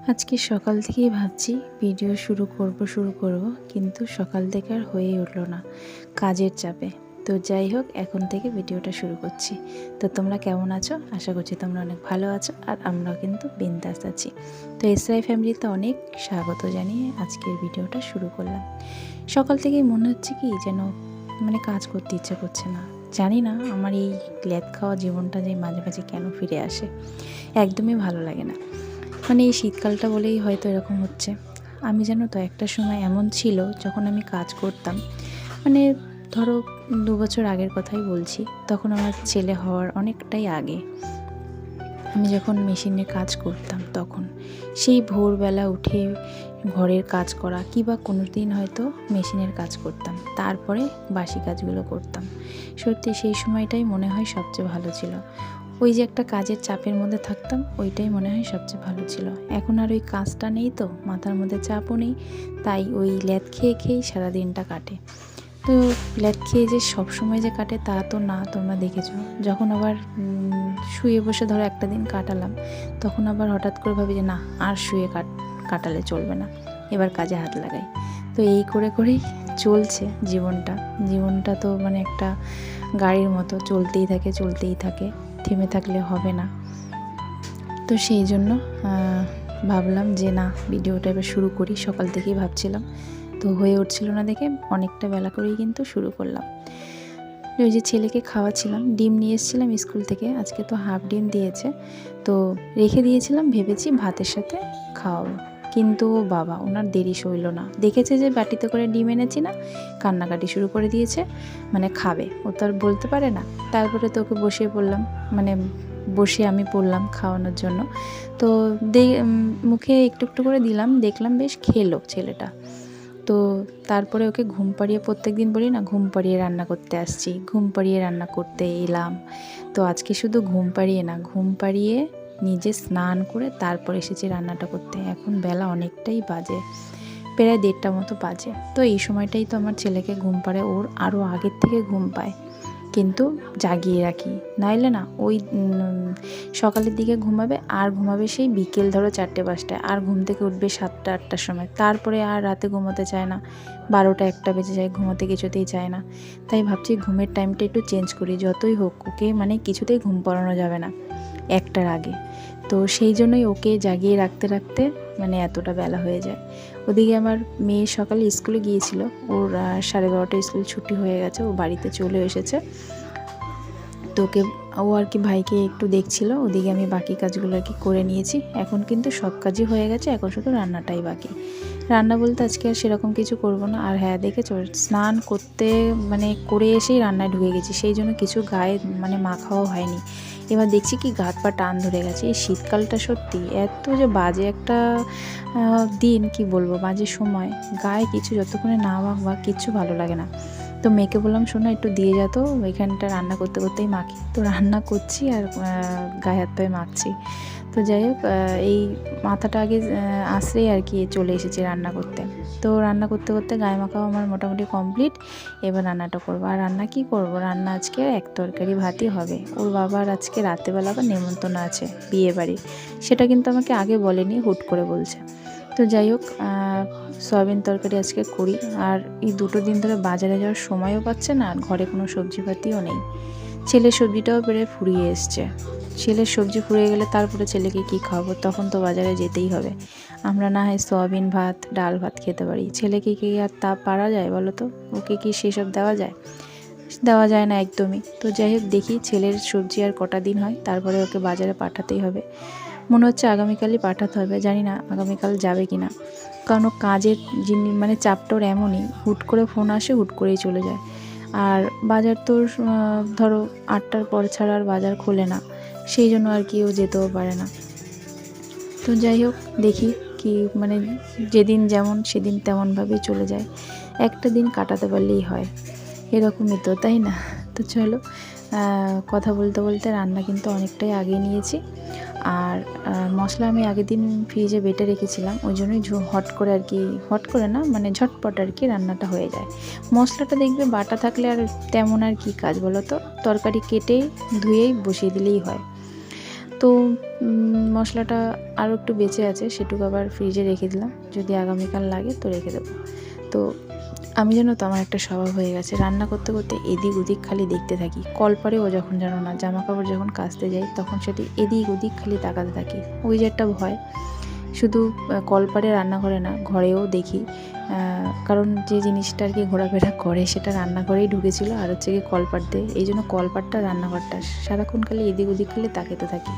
আজকে সকাল থেকেই ভাবছি ভিডিও শুরু করব শুরু করব, কিন্তু সকাল থেকে আর হয়ে উঠল না, কাজের চাপে। তো যাই হোক, এখন থেকে ভিডিওটা শুরু করছি। তো তোমরা কেমন আছো? আশা করছি তোমরা অনেক ভালো আছো, আর আমরাও কিন্তু বিন্দাস আছি। তো এসআই ফ্যামিলিতে অনেক স্বাগত জানিয়ে আজকের ভিডিওটা শুরু করলাম। সকাল থেকেই মনে হচ্ছে কি যেন মানে কাজ করতে ইচ্ছে করছে না। জানি না, আমার এই ল্যাদ খাওয়া জীবনটা যে মাঝে মাঝে কেন ফিরে আসে। একদমই ভালো লাগে না। মানে এই শীতকালটা বলেই হয়তো এরকম হচ্ছে। আমি জানো তো একটা সময় এমন ছিল যখন আমি কাজ করতাম। মানে ধরো দু বছর আগের কথাই বলছি, তখন আমার ছেলে হওয়ার অনেকটাই আগে। আমি যখন মেশিনে কাজ করতাম তখন, সেই ভোরবেলা উঠে ঘরের কাজ করা কিংবা কোনো দিন হয়তো মেশিনের কাজ করতাম, তারপরে বাসি কাজগুলো করতাম। সত্যি সেই সময়টাই মনে হয় সবচেয়ে ভালো ছিল। ওই যে একটা কাজের চাপের মধ্যে থাকতাম, ওইটাই মনে হয় সবচেয়ে ভালো ছিল। এখন আর ওই কাজটা নেই তো, মাথার মধ্যে চাপও নেই, তাই ওই ল্যাদ খেয়ে খেয়েই সারা দিনটা কাটে। তো ল্যাদ খেয়ে যে সব সময় যে কাটে তা তো না, তোমরা দেখেছ। যখন আবার শুয়ে বসে ধরো একটা দিন কাটালাম, তখন আবার হঠাৎ করে ভাবি যে না, আর শুয়ে কাট, কাটালে চলবে না। এবার কাজে হাত লাগাই। তো এই করে করেই চলছে জীবনটা। জীবনটা তো মানে একটা গাড়ির মতো, চলতেই থাকে চলতেই থাকে। থেমে থাকলে হবে না। তো সেই জন্য ভাবলাম যে না, ভিডিওটা এবার শুরু করি। সকাল থেকেই ভাবছিলাম। তো হয়ে উঠছিল না দেখে অনেকটা বেলা করেই কিন্তু শুরু করলাম। ওই যে ছেলেকে খাওয়াছিলাম ডিম নিয়ে এসেছিলাম স্কুল থেকে। আজকে তো হাফ ডিম দিয়েছে। তো রেখে দিয়েছিলাম, ভেবেছি ভাতের সাথে খাওয়াবো। কিন্তু বাবা, ওনার দেরি সইল না। দেখেছে যে বাটিতে করে ডিম এনেছি না, কান্নাকাটি শুরু করে দিয়েছে মানে খাবে। ও তো আর বলতে পারে না। তারপরে তো ওকে বসিয়ে পড়লাম মানে বসে আমি পড়লাম খাওয়ানোর জন্য। তো মুখে একটু একটু করে দিলাম, দেখলাম বেশ খেলো ছেলেটা। তো তারপরে ওকে ঘুম পাড়িয়ে প্রত্যেক দিন বলি না, ঘুম পাড়িয়ে রান্না করতে আসছি। ঘুম পাড়িয়ে রান্না করতে এলাম। তো আজকে শুধু ঘুম পাড়িয়ে না, ঘুম পাড়িয়ে নিজে স্নান করে তারপর এসেছি রান্নাটা করতে। এখন বেলা অনেকটাই বাজে, প্রায় দেড়টা মতো বাজে। তো এই সময়টাই তো আমার ছেলেকে ঘুম পাড়ে, ওর আরও আগের থেকে ঘুম পায়। কিন্তু জাগিয়ে রাখি। নাইলে না, ওই সকালের দিকে ঘুমাবে, আর ঘুমাবে সেই বিকেল ধরো চারটে পাঁচটায়। আর ঘুম থেকে উঠবে সাতটা, আটটার সময়। তারপরে আর রাতে ঘুমোতে চায় না। বারোটা, একটা বেজে যায়, ঘুমোতে কিছুতেই চায় না। তাই ভাবছি ঘুমের টাইমটা একটু চেঞ্জ করি। যতই হোক, ওকে মানে কিছুতেই ঘুম পাড়ানো যাবে না। একটার আগে। তো সেই জন্যই ওকে জাগিয়ে রাখতে রাখতে মানে এতটা বেলা হয়ে যায়। ওদিকে আমার মেয়ে সকালে স্কুলে গিয়েছিল। ওর সাড়ে বারোটা স্কুল ছুটি হয়ে গেছে। ও বাড়িতে চলে এসেছে। তো ওকে, ও আর কি ভাইকে একটু দেখছিল। ওদিকে আমি বাকি কাজগুলো আর কি করে নিয়েছি। এখন কিন্তু সব কাজই হয়ে গেছে। এখন শুধু রান্নাটাই বাকি। রান্না বলতে আজকে আর সেরকম কিছু করব না। আর হ্যাঁ দেখেছ? স্নান করতে মানে করে এসেই রান্নায় ঢুকে গেছি। সেই জন্য কিছু গায়ে মানে মাখাও হয়নি। এবার দেখছি কি গাত পা টান ধরে গেছে। এই শীতকালটা সত্যি এত যে বাজে একটা দিন, কি বলব, বাজে সময়। গায়ে কিছু, যতক্ষণে না বা কিচ্ছু ভালো লাগে না। তো মেয়েকে বললাম, শোনো, একটু দিয়ে যা তো, ওইখানটা রান্না করতে করতেই মাখি। তো রান্না করছি আর গায়ে হাত পায়ে মাখছি। তো যাই হোক এই মাথাটা আগে আশ্রেই আর কি চলে এসেছি রান্না করতে। তো রান্না করতে করতে গায়ে মাখাও আমার মোটামুটি কমপ্লিট। এবার রান্নাটা করব। আর রান্না কি করব? রান্না আজকে এক তরকারি ভাতই হবে। ওর বাবার আজকে রাতেবেলা আবার নেমন্তন্ন আছে বিয়ে বাড়ি সেটা কিন্তু আমাকে আগে বলেনি, হুট করে বলছে। তো যাই হোক সয়াবিন তরকারি আজকে করি। আর এই দুটো দিন ধরে বাজারে যাওয়ার সময়ও পাচ্ছে না, আর ঘরে কোনো সবজিপাতিও নেই। ছেলের সবজিটাও বেড়ে ফুরিয়ে এসছে। ছেলের সবজি ফুরিয়ে গেলে তারপরে ছেলেকে কি খাওয়াবো? তখন তো বাজারে যেতেই হবে। আমরা না হয় সয়াবিন ভাত, ডাল ভাত খেতে পারি। ছেলেকে কি আর তা পারা যায় বলো তো? ওকে কি সেসব দেওয়া যায়? দেওয়া যায় না একদমই। তো যাই হোক, দেখি ছেলের সবজি আর কটা দিন হয়, তারপরে ওকে বাজারে পাঠাতেই হবে। মনে হচ্ছে আগামীকালই পাঠাতে হবে, জানি না আগামীকাল যাবে কি না কারণ ও কাজের যিনি মানে চাপটোর এমনই, হুট করে ফোন আসে, হুট করেই চলে যায়। আর বাজার তো ধরো আটটার পর ছাড়া আর বাজার খোলে না, সেই জন্য আর কি ও যেতেও পারে না। তো যাই হোক, দেখি কি মানে যেদিন যেমন সেদিন তেমনভাবেই চলে যায়। একটা দিন কাটাতে পারলেই হয়, এরকমই তো, তাই না? তো চলো কথা বলতে বলতে রান্না কিন্তু অনেকটাই আগে নিয়েছি। আর মশলা আমি আগের দিন ফ্রিজে বেটে রেখেছিলাম, ওই জন্যই হট করে আর কি, হট করে না মানে ঝটপট আর কি রান্নাটা হয়ে যায়। মশলাটা দেখবে বাটা থাকলে আর তেমন আর কি কাজ বলো তো, তরকারি কেটে ধুয়েই বসিয়ে দিলেই হয়। তো মশলাটা আরও একটু বেঁচে আছে, সেটুকু আবার ফ্রিজে রেখে দিলাম, যদি আগামীকাল লাগে তো রেখে দেবো। তো আমি যেন তো আমার একটা স্বভাব হয়ে গেছে। রান্না করতে করতে এদিক ওদিক খালি দেখতে থাকি। কলপারেও যখন জানো না জামা কাপড় যখন কাচতে যাই, তখন সেটি এদিক ওদিক খালি তাকাতে থাকি। ওই যে একটা ভয়। শুধু কলপারে রান্না করে না, ঘরেও দেখি। কারণ যে জিনিসটা আর কি ঘোরাফেরা করে, সেটা রান্নাঘরেই ঢুকেছিল। আর হচ্ছে কি কলপাট দিয়ে। এই জন্য কলপাটটা, রান্নাঘরটা সারাক্ষণ খালি এদিক ওদিক খালি তাকাতে থাকি।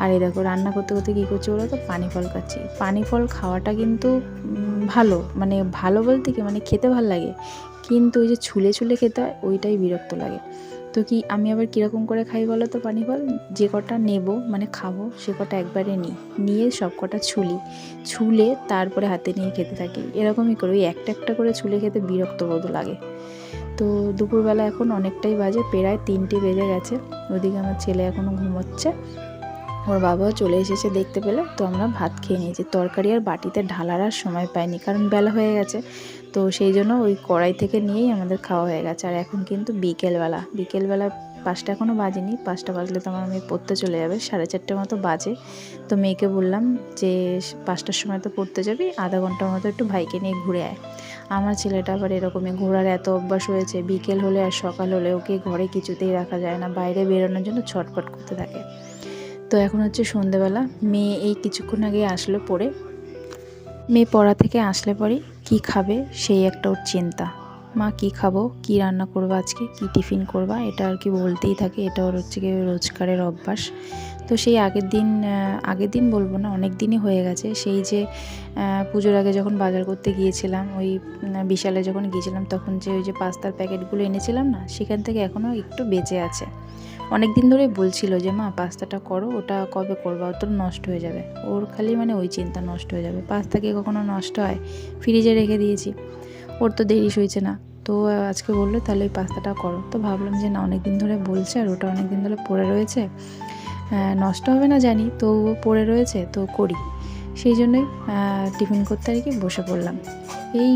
আর এই দেখো রান্না করতে করতে কী করছি বলো তো? পানি ফল খাচ্ছি। পানি ফল খাওয়াটা কিন্তু ভালো মানে ভালো বলতে কি মানে খেতে ভালো লাগে। কিন্তু ওই যে ছুলে ছুলে খেতে হয়, ওইটাই বিরক্ত লাগে। তো কি আমি আবার কীরকম করে খাই বলো তো পানি ফল? যে কটা নেব মানে খাব, সে কটা একবারে নিই। নিয়ে সব কটা ছুলি। ছুলে তারপরে হাতে নিয়ে খেতে থাকি। এরকমই করে, ওই একটা একটা করে ছুলে খেতে বিরক্ত বোধ লাগে। তো দুপুরবেলা এখন অনেকটাই বাজে, প্রায় তিনটে বেজে গেছে। ওদিকে আমার ছেলে এখনও ঘুমোচ্ছে। ওর বাবাও চলে এসেছে দেখতে পেলে, তো আমরা ভাত খেয়ে নিয়েছি। তরকারি আর বাটিতে ঢালার আর সময় পাইনি, কারণ বেলা হয়ে গেছে। তো সেই জন্য ওই কড়াই থেকে নিয়েই আমাদের খাওয়া হয়ে গেছে। আর এখন কিন্তু বিকেলবেলা বিকেলবেলা পাঁচটা এখনও বাজেনি, পাঁচটা বাজলে তো আমার মেয়ে পড়তে চলে যাবে, সাড়ে চারটে মতো বাজে। তো মেয়েকে বললাম যে, পাঁচটার সময় তো পড়তে যাবি, আধা ঘণ্টার মতো একটু ভাইকে নিয়ে ঘুরে আয়। আমার ছেলেটা আবার এরকমই, ঘোরার এত অভ্যাস হয়েছে, বিকেল হলে আর সকাল হলে ওকে ঘরে কিছুতেই রাখা যায় না, বাইরে বেরোনোর জন্য ছটফট করতে থাকে। তো এখন হচ্ছে সন্ধেবেলা। মেয়ে এই কিছুক্ষণ আগে আসলো পড়ে। মেয়ে পড়া থেকে আসলে পরে কি খাবে সেই একটা ওর চিন্তা। মা, কি খাব? কি রান্না করব আজকে? কি টিফিন করবা? এটা আর কি বলতেই থাকে। এটা ওর হচ্ছে গিয়ে রোজকারের অভ্যাস। তো সেই আগের দিন আগের দিন বলব না, অনেক দিনই হয়ে গেছে। সেই যে পুজোর আগে যখন বাজার করতে গিয়েছিলাম, ওই বিশালে যখন গিয়েছিলাম, তখন যে ওই যে পাস্তার প্যাকেটগুলো এনেছিলাম না, সেখান থেকে এখনও একটু বেঁচে আছে। অনেক দিন ধরে বলছিল যে, মা, পাস্তাটা করো, ওটা কবে করবা? তো নষ্ট হয়ে যাবে। ওর খালি মানে ওই চিন্তা নষ্ট হয়ে যাবে। পাস্তা কি কখনো নষ্ট হয়? ফ্রিজে রেখে দিয়েছি। ওর তো দেরি সইছে না। তো আজকে বলল, তাহলে ওই পাস্তাটা করো। তো ভাবলাম যে, না, অনেক দিন ধরে বলছে, আর ওটা অনেক দিন ধরে পড়ে রয়েছে। নষ্ট হবে না জানি তো পড়ে রয়েছে, তো করি। সেই জন্যই টিফিন করতে আর কি বসে পড়লাম। এই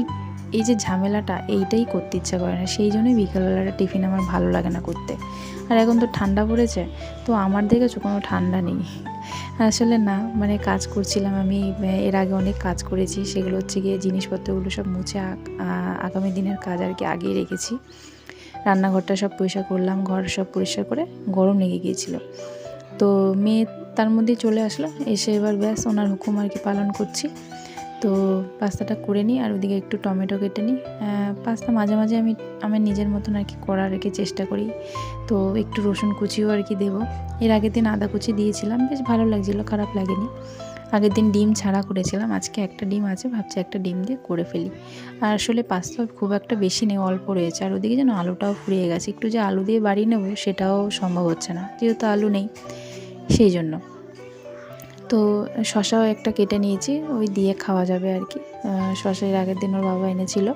এই যে ঝামেলাটা, এইটাই করতে ইচ্ছা করে না। সেই জন্যই বিকালবেলাটা টিফিন আমার ভালো লাগে না করতে। আর এখন তো ঠান্ডা পড়েছে, তো আমার দেখেছ কোনো ঠান্ডা নেই। আসলে না মানে কাজ করছিলাম আমি এর আগে অনেক কাজ করেছি, সেগুলো হচ্ছে গিয়ে জিনিসপত্রগুলো সব মুছে আগামী দিনের কাজ আর কি আগিয়ে রেখেছি। রান্নাঘরটা সব পরিষ্কার করলাম, ঘর সব পরিষ্কার করে গরম লেগে গিয়েছিল। তো মেয়ে তার মধ্যেই চলে আসলো। এসে এবার ব্যাস ওনার হুকুম আর কি পালন করছি। তো পাস্তাটা করে নিই আর ওদিকে একটু টমেটো কেটে নিই। পাস্তা মাঝে মাঝে আমি আমার নিজের মতন আর কি করার আর কি চেষ্টা করি। তো একটু রসুন কুচিও আর কি দেবো। এর আগের দিন আদা কুচি দিয়েছিলাম, বেশ ভালো লাগছিল, খারাপ লাগেনি। আগের দিন ডিম ছাড়া করেছিলাম, আজকে একটা ডিম আছে, ভাবছি একটা ডিম দিয়ে করে ফেলি। আর আসলে পাস্তা খুব একটা বেশি নেই, অল্প রয়েছে। আর ওদিকে যেন আলুটাও ফুরিয়ে গেছে। একটু যে আলু দিয়ে বাড়ি নেব সেটাও সম্ভব হচ্ছে না, যেহেতু আলু নেই। সেই জন্য। তো শশাও একটা কেটে নিয়েছি, ওই দিয়ে খাওয়া যাবে আর কি। শশা এর আগের দিন ওর বাবা এনেছিল।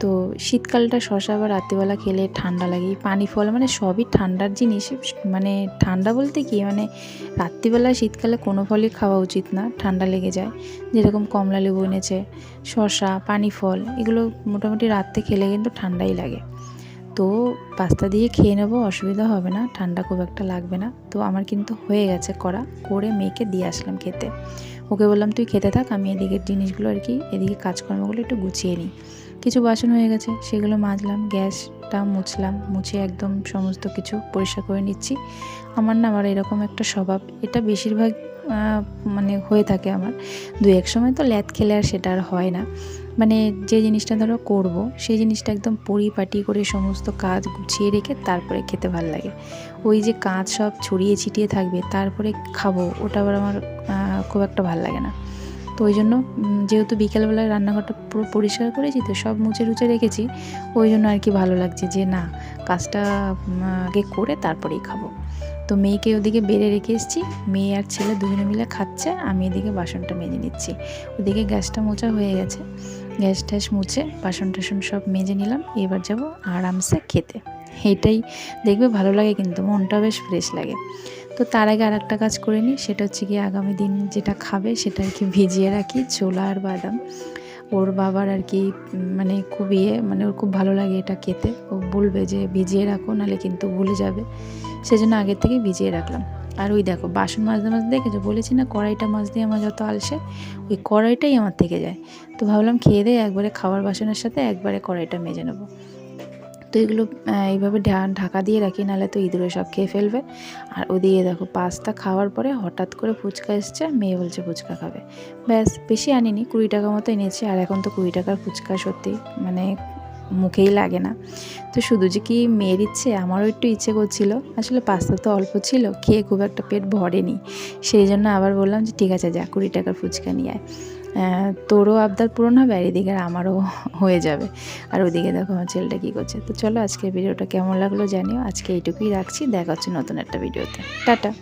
তো শীতকালটা শশা আবার রাত্রিবেলা খেলে ঠান্ডা লাগে। পানি ফল মানে সবই ঠান্ডার জিনিস। মানে ঠান্ডা বলতে কি? মানে রাত্রিবেলা শীতকালে কোনো ফলই খাওয়া উচিত না, ঠান্ডা লেগে যায়। যেরকম কমলা লেবু এনেছে, শশা, পানি ফল, এগুলো মোটামুটি রাত্রে খেলে কিন্তু ঠান্ডাই লাগে। তো পাস্তা দিয়ে খেয়ে নেব, অসুবিধা হবে না, ঠান্ডা খুব একটা লাগবে না। তো আমার কিন্তু হয়ে গেছে করা করে মেয়েকে দিয়ে আসলাম খেতে। ওকে বললাম, তুই খেতে থাক, আমি এদিকের জিনিসগুলো আর কি, এদিকে কাজকর্মগুলো একটু গুছিয়ে নিই। কিছু বাসন হয়ে গেছে, সেগুলো মাজলাম, গ্যাসটা মুছলাম, মুছে একদম সমস্ত কিছু পরিষ্কার করে নিচ্ছি। আমার না আবার এরকম একটা স্বভাব, এটা বেশিরভাগ মানে হয়ে থাকে আমার। দু এক সময় তো ল্যাদ খেলে আর সেটা আর হয় না। মানে যে জিনিসটা ধরো করব, সেই জিনিসটা একদম পরিপাটি করে সমস্ত কাজ গুছিয়ে রেখে তারপরে খেতে ভালো লাগে। ওই যে কাজ সব ছড়িয়ে ছিটিয়ে থাকবে, তারপরে খাব, ওটা আবার আমার খুব একটা ভালো লাগে না। তো ওই জন্য যেহেতু বিকেলবেলায় রান্নাঘরটা পুরো পরিষ্কার করেছি, তো সব মুছে টুচে রেখেছি, ওই জন্য আর কি ভালো লাগছে যে না, কাজটা আগে করে তারপরেই খাব। তো মেয়েকে ওদিকে বেড়ে রেখে এসেছি, মেয়ে আর ছেলে দুজনে মিলে খাচ্ছে, আমি এদিকে বাসনটা মেজে নিচ্ছি। ওদিকে গ্যাসটা মোচা হয়ে গেছে। গ্যাস ট্যাস মুছে বাসন টাসন সব মেজে নিলাম, এবার যাব আরামসে খেতে। এটাই দেখবে ভালো লাগে কিন্তু মনটা বেশ ফ্রেশ লাগে। তো তার আগে আর একটা কাজ করে নিই, সেটা হচ্ছে কি আগামী দিন যেটা খাবে সেটা আর কি ভিজিয়ে রাখি, ছোলা আর বাদাম। ওর বাবার আর কি মানে খুব ইয়ে মানে ওর খুব ভালো লাগে এটা খেতে। ও বলবে যে ভিজিয়ে রাখো, নাহলে কিন্তু ভুলে যাবে। সেজন্য আগের থেকে ভিজিয়ে রাখলাম। আর ওই দেখো, বাসন মাজতে মাজতে দেখেছ? বলেছি না কড়াইটা মাছ দিয়ে আমার যত আলসে, ওই কড়াইটাই আমার থেকে যায়। তো ভাবলাম খেয়ে দিয়ে একবারে খাওয়ার বাসনের সাথে একবারে কড়াইটা মেজে নেব। তো এগুলো এইভাবে ঢাকা দিয়ে রাখি, নাহলে তো ইঁদুরে সব খেয়ে ফেলবে। আর ওদিকে দেখো পাস্তা খাওয়ার পরে হঠাৎ করে ফুচকা এসছে মেয়ে বলছে ফুচকা খাবে। ব্যাস, বেশি আনিনি, কুড়ি টাকা মতো এনেছি, আর এখন তো কুড়ি টাকার ফুচকা সত্যি মানে মুখেই লাগে না। তো শুধু যে কি মেয়ের ইচ্ছে, আমারও একটু ইচ্ছে করছিল। আসলে পাস্তা তো অল্প ছিল, খেয়ে খুব একটা পেট ভরেনি। সেই জন্য আবার বললাম যে, ঠিক আছে, যা, কুড়ি টাকার ফুচকা নিয়ে আয়। তোরও আবদার পূরণ হবে, আর এদিকে আমারও হয়ে যাবে। আর ওদিকে দেখো, আমার ছেলেটা কী করছে। তো চলো, আজকের ভিডিওটা কেমন লাগল জানিও। আজকে এইটুকুই রাখছি। দেখা হচ্ছে নতুন একটা ভিডিওতে। টাটা।